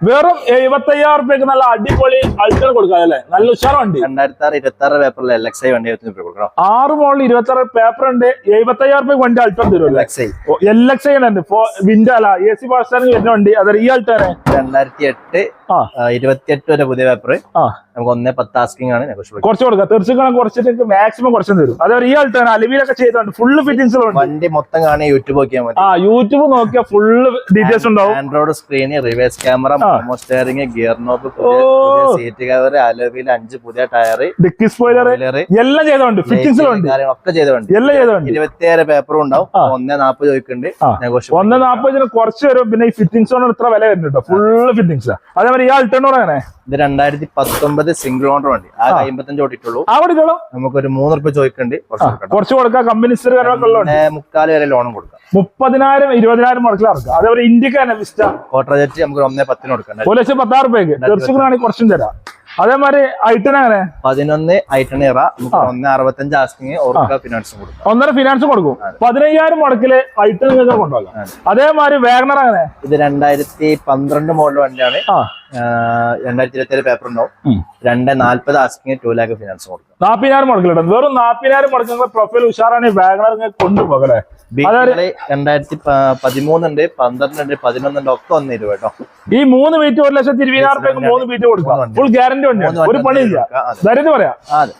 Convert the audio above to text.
വെറും എഴുപത്തി അയ്യായിരം റുപ്യക്ക് നല്ല അടിപൊളി അൾട്ടർ കൊടുക്കാം അല്ലേ? നല്ല ഉഷാറുണ്ട്. രണ്ടായിരത്തി ആറ് ഇരുപത്തി ആറ് പേപ്പറിൽ എൽ എക്സ് ഐ വണ്ടി കൊടുക്കണം. ആറ് മോളിൽ ഇരുപത്തി ആറ് പേപ്പർ ഉണ്ട് എഴുപത്തി അയ്യായിരം റുപ്യക്ക് വണ്ടി അൾട്ടർ തരും L X I L X ഉണ്ട് വിൻഡോ അല്ല എ സി പാസ്റ്റാറിന് വരുന്ന വണ്ടി അതെ ഈ അൾട്ടാണ് രണ്ടായിരത്തി എട്ട് ഇരുപത്തിയെട്ട് വരെ പുതിയ പേപ്പർ നമുക്ക് ഒന്നേ പത്ത് ആസ്കിംഗ് ആണ്. കുറച്ച് കൊടുക്കാം. തീർച്ചയായും കുറച്ചിട്ട് മാക്സിമം കുറച്ച് തരും. അതേപോലെ ഈ അൾട്ടാണ് അലിവിലൊക്കെ ചെയ്തിട്ടുണ്ട് ഫുള്ള് ഫിറ്റിംഗ്സ് വണ്ടി മൊത്തം കാണാൻ യൂട്യൂബ് നോക്കിയാൽ മതി. ആ യൂട്യൂബ് നോക്കിയാൽ ഫുള്ള് ഡീറ്റെയിൽസ് ഉണ്ടാവും. Android screen reverse camera. Steering gear knob seat cover അലോവിയിൽ അഞ്ച് പുതിയ ടയർ ഡിക്കി സ്പോയിലർ എല്ലാം ചെയ്തോണ്ട് ഫിറ്റിംഗ്സിലുണ്ട് ഒക്കെ ചെയ്തോണ്ട്. എല്ലാം ചെയ്തോണ്ട്. ഇരുപത്തിയേഴ് പേപ്പറും ഉണ്ടാവും. ഒന്നേ നാപ്പത് ചോദിക്കുന്നുണ്ട് ഒന്നേ നാപ്പതിന് കുറച്ച് വരും. പിന്നെ ഈ ഫിറ്റിംഗ്സ് കൊണ്ട് ഇത്ര വില വരുന്നുണ്ടോ ഫുള്ള് ഫിറ്റിംഗ്സ് അതേപോലെ ഈ ഇത് രണ്ടായിരത്തി പത്തൊമ്പത് സിംഗിൾ ഓണർ വണ്ടി ആ. അമ്പത്തഞ്ച് ഓടിയിട്ടുള്ളൂ. ആ നമുക്കൊരു മൂന്ന് റുപ്യ ചോദിക്കണ്ട്. കുറച്ച് കൊടുക്കാം. കമ്പനി മുക്കാൽ വരെ ലോണും കൊടുക്കാം. മുപ്പതിനായിരം ഇരുപതിനായിരം മുടക്കിൽ ഇറക്കാം. അതേപോലെ ഇന്ത്യയ്ക്ക് തന്നെ വിസ്റ്റ കോട്ടറജറ്റ് നമുക്ക് ഒന്നേ പത്തിന് ഒരു ലക്ഷം പത്താറ് റുപ്യക്ക് തീർച്ചയായും കുറച്ചും തരാം. അതേമാതിരി ഐറ്റൻ അങ്ങനെ പതിനൊന്ന് ഐട്ടൺ നമുക്ക് ഒന്നേ അറുപത്തഞ്ച് ആസ്കിങ് ഫിനാൻസും കൊടുക്കാം. ഒന്നര ഫിനാൻസ് കൊടുക്കും. പതിനയ്യായിരം മുടക്കിൽ നിങ്ങൾക്ക് കൊണ്ടുപോകാം. അതേമാതിരി വേഗണർ അങ്ങനെ ഇത് രണ്ടായിരത്തി പന്ത്രണ്ട് മോഡൽ വണ്ടിയാണ് രണ്ടായിരത്തി ഇരുപത്തി ഏഴ് പേപ്പർ ഉണ്ടാവും. രണ്ട് നാല്പത് ആസ്കിങ് ടു ലാക്ക് ഫിനാൻസ് കൊടുക്കും. നാപ്പതിനായിരം മുടക്കില്ല വെറും നാപ്പതിനായിരം മുടക്കുന്ന പ്രൊഫൈൽ ഉഷാറാണ് വാഗണർ കൊണ്ടുപോകലേ രണ്ടായിരത്തി പതിമൂന്നുണ്ട് പന്ത്രണ്ടുണ്ട് പതിനൊന്നുണ്ട് ഒക്കെ ഒന്ന് ഇരുപത് കേട്ടോ. ഈ മൂന്ന് ബീറ്റ് ഒരു ലക്ഷത്തി ഇരുപതിനായിരം മൂന്ന് ബീറ്റ് കൊടുക്കാം. ഫുൾ ഗ്യാരണ്ടി ഉണ്ട് ഒരു പണിയില്ല. ധൈര്യം പറയാം അതെ.